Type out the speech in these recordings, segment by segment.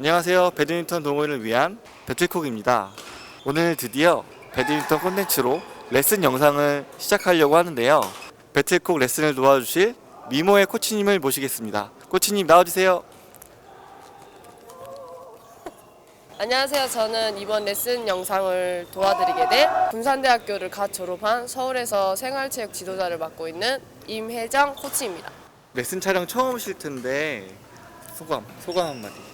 안녕하세요. 배드민턴 동호인을 위한 배틀콕입니다. 오늘 드디어 배드민턴 콘텐츠로 레슨 영상을 시작하려고 하는데요. 배틀콕 레슨을 도와주실 미모의 코치님을 모시겠습니다. 코치님 나와주세요. 안녕하세요. 저는 이번 레슨 영상을 도와드리게 될 군산대학교를 갓 졸업한 서울에서 생활체육 지도자를 맡고 있는 임혜정 코치입니다. 레슨 촬영 처음 오실 텐데 소감, 소감 한마디.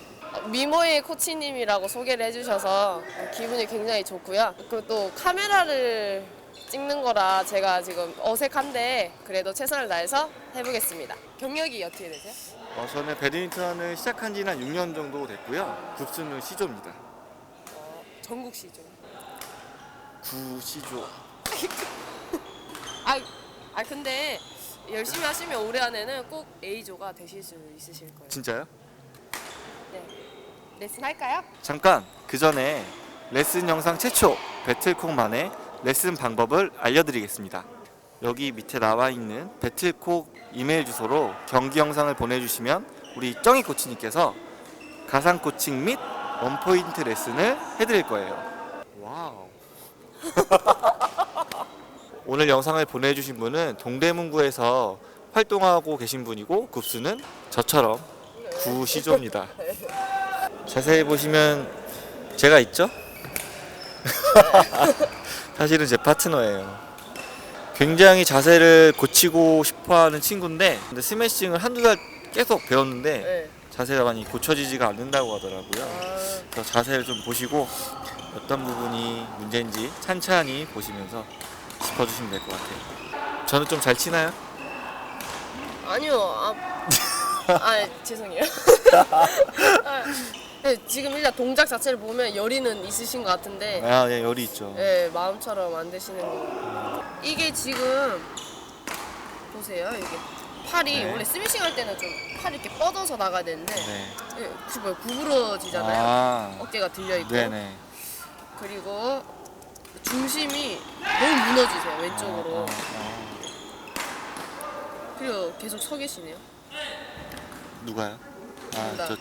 미모의 코치님이라고 소개를 해주셔서 기분이 굉장히 좋고요. 그리고 또 카메라를 찍는 거라 제가 지금 어색한데 그래도 최선을 다해서 해보겠습니다. 경력이 어떻게 되세요? 어, 저는 배드민턴을 시작한 지는 한 6년 정도 됐고요. 국수는 시조입니다. 전국 시죠. 구시조. 아, 아 근데 열심히 하시면 올해 안에는 꼭 A조가 되실 수 있으실 거예요. 진짜요? 네. 레슨 할까요? 잠깐 그 전에 레슨 영상 최초 배틀콕만의 레슨 방법을 알려드리겠습니다. 여기 밑에 나와 있는 배틀콕 이메일 주소로 경기 영상을 보내주시면 우리 정희 코치님께서 가상 코칭 및 원포인트 레슨을 해드릴 거예요. 와우. 오늘 영상을 보내주신 분은 동대문구에서 활동하고 계신 분이고 급수는 저처럼 구시조입니다. 자세히 보시면 제가 있죠? 사실은 제 파트너예요. 굉장히 자세를 고치고 싶어하는 친구인데 근데 스매싱을 한두 달 계속 배웠는데 네. 자세가 많이 고쳐지지가 않는다고 하더라고요. 아, 그래서 자세를 좀 보시고 어떤 부분이 문제인지 찬찬히 보시면서 짚어주시면 될 것 같아요. 저는 좀 잘 치나요? 아니요. 아, 아 죄송해요. 아, 네, 지금 일단 동작 자체를 보면 열이는 있으신 것 같은데 아, 예, 열이 있죠. 네, 마음처럼 안 되시는 거. 이게 지금 보세요. 이게 팔이 네. 원래 스매싱 할 때는 좀 팔이 이렇게 뻗어서 나가야 되는데 네. 예, 혹시 뭐 구부러지잖아요. 아, 어깨가 들려 있고 네네. 그리고 중심이 너무 무너지세요 왼쪽으로. 아, 아, 그리고 계속 서 계시네요. 누가요? 아, 나. 저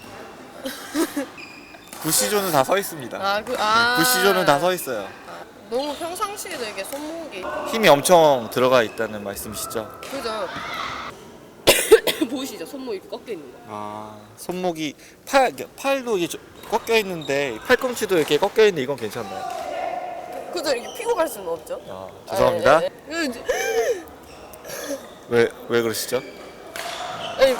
구시조는 다 서 있습니다. 아, 그, 아. 구시조는 다 서 있어요. 너무 평상시에도 이게 손목이 힘이 엄청 들어가 있다는 말씀이시죠? 그죠? 보이시죠? 손목이 꺾여 있는 거. 아, 손목이 팔 팔도 이게 좀 꺾여 있는데 팔꿈치도 이렇게 꺾여 있는데 이건 괜찮나요? 그죠? 이렇게 피고 갈 수는 없죠. 아, 죄송합니다. 네, 네, 네. 왜왜 그러시죠? 아니,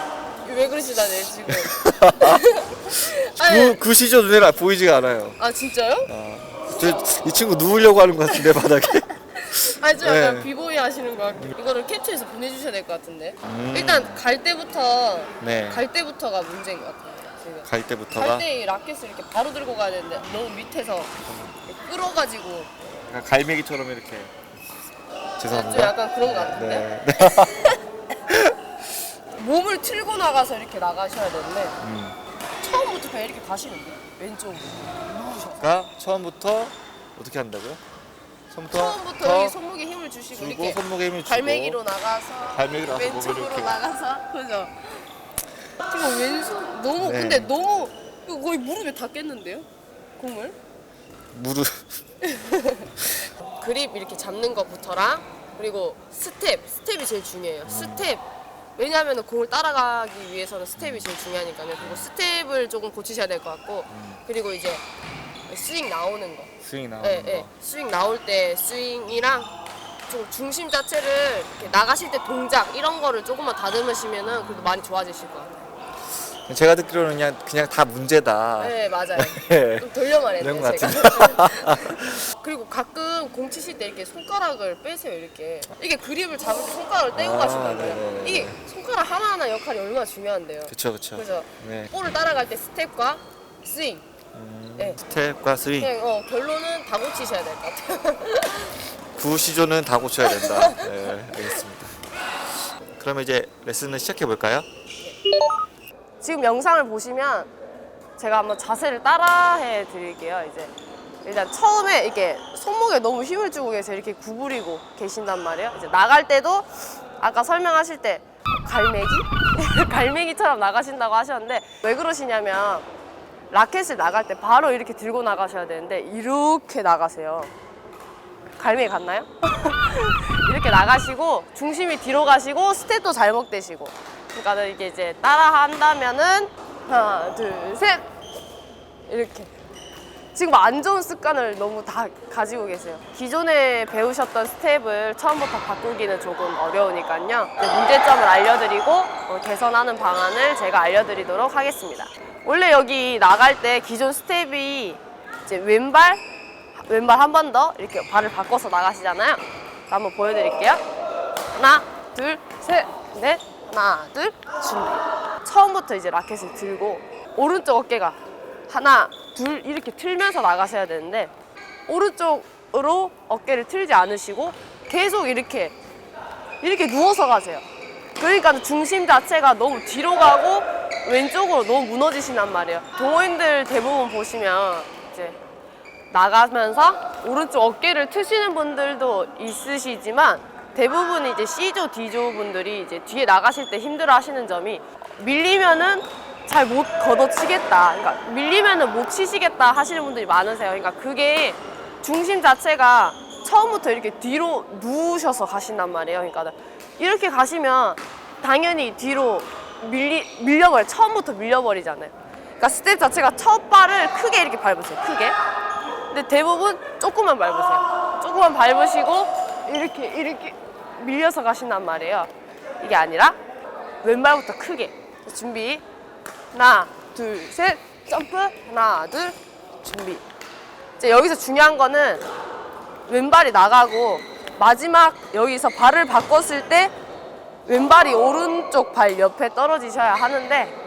왜 그러시다네 지금. 아니, 구 구시조 눈에 보이지가 않아요. 아 진짜요? 아, 저, 이 친구 누우려고 하는 것 같은데 바닥에. 아니 좀 약간 네. 비보이 하시는 거 같고 이거를 캡처해서 보내주셔야 될 것 같은데. 음. 일단 갈 때부터 네. 갈 때부터가 문제인 것 같아요. 지금. 갈 때부터가 갈 때 이 라켓을 이렇게 바로 들고 가야 되는데 너무 밑에서 끌어가지고 약간 갈매기처럼 이렇게. 좀 죄송합니다. 약간 그런 것 같은데. 네. 몸을 틀고 나가서 이렇게 나가셔야 되는데 음. 처음부터 그냥 이렇게 가시는데 왼쪽으로 누우셔서 그러니까 처음부터 어떻게 한다고요? 처음부터 처음부터 더 여기 손목에 힘을 주시고 주고 이렇게 손목에 힘을 주고 갈매기로 나가서 갈매기로 나가서 왼쪽으로 이렇게. 나가서 그죠? 지금 왼손 너무 네. 근데 너무 이거 거의 무릎에 닿겠는데요? 공을 무릎 그립 이렇게 잡는 것부터랑 그리고 스텝 스텝이 제일 중요해요. 스텝 왜냐하면 공을 따라가기 위해서는 스텝이 제일 중요하니까요. 그리고 스텝을 조금 고치셔야 될 것 같고 그리고 이제 스윙 나오는 거. 스윙 나오는 예, 거. 예. 스윙 나올 때 스윙이랑 좀 중심 자체를 이렇게 나가실 때 동작 이런 거를 조금만 다듬으시면은 그래도 많이 좋아지실 것 같아요. 제가 듣기로는 그냥 그냥 다 문제다. 네 맞아요. 네. 좀 돌려 이런 말했네요 것 제가. 그리고 가끔 공 치실 때 이렇게 손가락을 빼세요 이렇게. 이게 그립을 잡을 때 손가락을 떼고 아, 가신다고요. 네네네. 이게 손가락 하나 하나 역할이 얼마나 중요한데요. 그쵸 그쵸. 그죠? 네. 볼을 따라갈 때 스텝과 스윙. 음, 네. 스텝과 스윙. 그냥 어, 결론은 다 고치셔야 될 것 같아요. 구 시조는 다 고쳐야 된다. 네, 알겠습니다. 그러면 이제 레슨을 시작해 볼까요? 지금 영상을 보시면 제가 한번 자세를 따라해 드릴게요. 이제 일단 처음에 이렇게 손목에 너무 힘을 주고 계세요. 이렇게 구부리고 계신단 말이에요. 이제 나갈 때도 아까 설명하실 때 갈매기? 갈매기처럼 나가신다고 하셨는데 왜 그러시냐면 라켓을 나갈 때 바로 이렇게 들고 나가셔야 되는데 이렇게 나가세요. 갈매기 같나요? 이렇게 나가시고 중심이 뒤로 가시고 스텝도 잘못 되시고 그러니까 이게 이제 따라 한다면은 하나 둘 셋 이렇게 지금 안 좋은 습관을 너무 다 가지고 계세요. 기존에 배우셨던 스텝을 처음부터 바꾸기는 조금 어려우니까요. 문제점을 알려드리고 어, 개선하는 방안을 제가 알려드리도록 하겠습니다. 원래 여기 나갈 때 기존 스텝이 이제 왼발 왼발 한 번 더 이렇게 발을 바꿔서 나가시잖아요. 자, 한번 보여드릴게요. 하나, 둘, 셋, 넷, 하나, 둘, 준비. 처음부터 이제 라켓을 들고 오른쪽 어깨가 하나, 둘 이렇게 틀면서 나가셔야 되는데 오른쪽으로 어깨를 틀지 않으시고 계속 이렇게 이렇게 누워서 가세요. 그러니까 중심 자체가 너무 뒤로 가고 왼쪽으로 너무 무너지신단 말이에요. 동호인들 대부분 보시면 이제 나가면서 오른쪽 어깨를 트시는 분들도 있으시지만 대부분 이제 C조, D조 분들이 이제 뒤에 나가실 때 힘들어 하시는 점이 밀리면은 잘 못 걷어치겠다. 그러니까 밀리면은 못 치시겠다 하시는 분들이 많으세요. 그러니까 그게 중심 자체가 처음부터 이렇게 뒤로 누우셔서 가신단 말이에요. 그러니까 이렇게 가시면 당연히 뒤로 밀리, 밀려버려. 처음부터 밀려버리잖아요. 그러니까 스텝 자체가 첫 발을 크게 이렇게 밟으세요. 크게. 근데 대부분 조금만 밟으세요. 조금만 밟으시고 이렇게 이렇게 밀려서 가신단 말이에요. 이게 아니라 왼발부터 크게. 준비. 하나 둘 셋. 점프. 하나 둘. 준비. 이제 여기서 중요한 거는 왼발이 나가고 마지막 여기서 발을 바꿨을 때 왼발이 오른쪽 발 옆에 떨어지셔야 하는데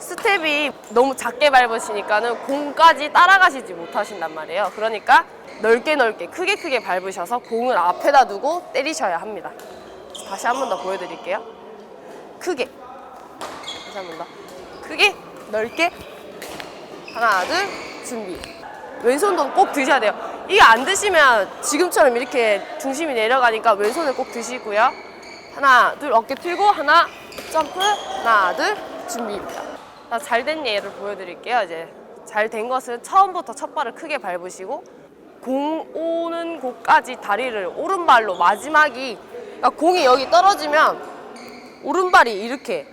스텝이 너무 작게 밟으시니까는 공까지 따라가시지 못하신단 말이에요. 그러니까 넓게 넓게 크게 크게 밟으셔서 공을 앞에다 두고 때리셔야 합니다. 다시 한 번 더 보여드릴게요. 크게. 다시 한 번 더. 크게, 넓게. 하나, 둘, 준비. 왼손도 꼭 드셔야 돼요. 이게 안 드시면 지금처럼 이렇게 중심이 내려가니까 왼손을 꼭 드시고요. 하나, 둘, 어깨 틀고, 하나, 점프, 하나, 둘, 준비입니다. 잘된 예를 보여드릴게요. 이제 잘 된 것은 처음부터 첫 발을 크게 밟으시고, 공 오는 곳까지 다리를 오른발로 마지막이, 그러니까 공이 여기 떨어지면 오른발이 이렇게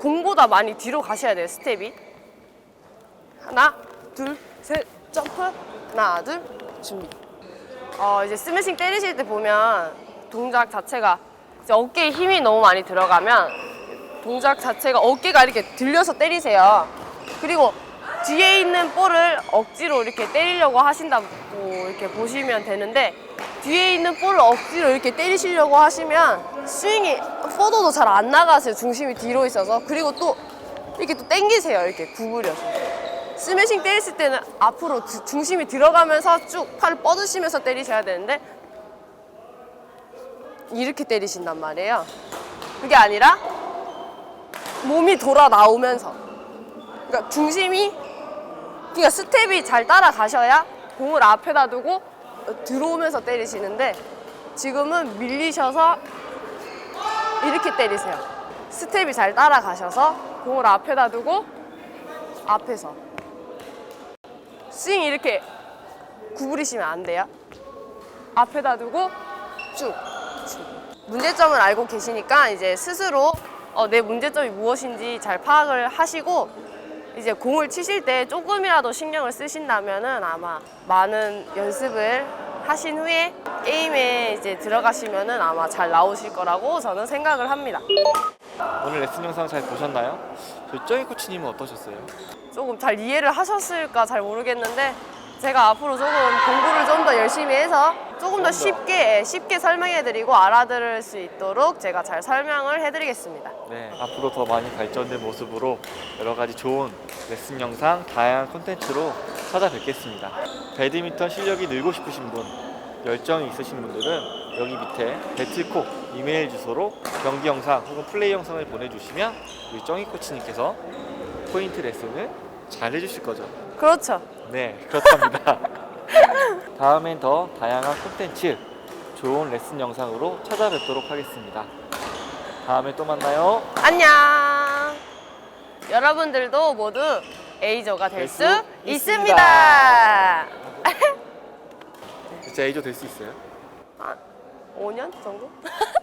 공보다 많이 뒤로 가셔야 돼요, 스텝이. 하나, 둘, 셋, 점프. 하나, 둘, 준비. 어, 이제 스매싱 때리실 때 보면 동작 자체가 어깨에 힘이 너무 많이 들어가면 동작 자체가 어깨가 이렇게 들려서 때리세요. 그리고 뒤에 있는 볼을 억지로 이렇게 때리려고 하신다고 이렇게 보시면 되는데 뒤에 있는 볼을 억지로 이렇게 때리시려고 하시면 스윙이 포도도 잘 안 나가세요. 중심이 뒤로 있어서. 그리고 또 이렇게 또 당기세요. 이렇게 구부려서. 스매싱 때렸을 때는 앞으로 주- 중심이 들어가면서 쭉 팔을 뻗으시면서 때리셔야 되는데 이렇게 때리신단 말이에요. 그게 아니라 몸이 돌아 나오면서 그러니까 중심이 그러니까 스텝이 잘 따라가셔야 공을 앞에다 두고 들어오면서 때리시는데 지금은 밀리셔서 이렇게 때리세요. 스텝이 잘 따라가셔서 공을 앞에다 두고 앞에서 스윙 이렇게 구부리시면 안 돼요. 앞에다 두고 쭉. 쭉. 문제점을 알고 계시니까 이제 스스로 어, 내 문제점이 무엇인지 잘 파악을 하시고 이제 공을 치실 때 조금이라도 신경을 쓰신다면은 아마 많은 연습을 하신 후에 게임에 이제 들어가시면은 아마 잘 나오실 거라고 저는 생각을 합니다. 오늘 레슨 영상 잘 보셨나요? 저희 정희 코치님은 어떠셨어요? 조금 잘 이해를 하셨을까 잘 모르겠는데 제가 앞으로 조금 공부를 좀 더 열심히 해서 조금 더 쉽게 쉽게 설명해드리고 알아들을 수 있도록 제가 잘 설명을 해드리겠습니다. 네, 앞으로 더 많이 발전된 모습으로 여러 가지 좋은 레슨 영상, 다양한 콘텐츠로 찾아뵙겠습니다. 배드민턴 실력이 늘고 싶으신 분, 열정이 있으신 분들은 여기 밑에 배틀콕 이메일 주소로 경기 영상 혹은 플레이 영상을 보내주시면 우리 정희 코치님께서 포인트 레슨을 잘 해주실 거죠. 그렇죠. 네, 그렇답니다. 다음엔 더 다양한 콘텐츠, 좋은 레슨 영상으로 찾아뵙도록 하겠습니다. 다음에 또 만나요. 안녕. 여러분들도 모두 에이저가 될될수수 있습니다. 진짜 A조 될 수 있어요? 5년 정도?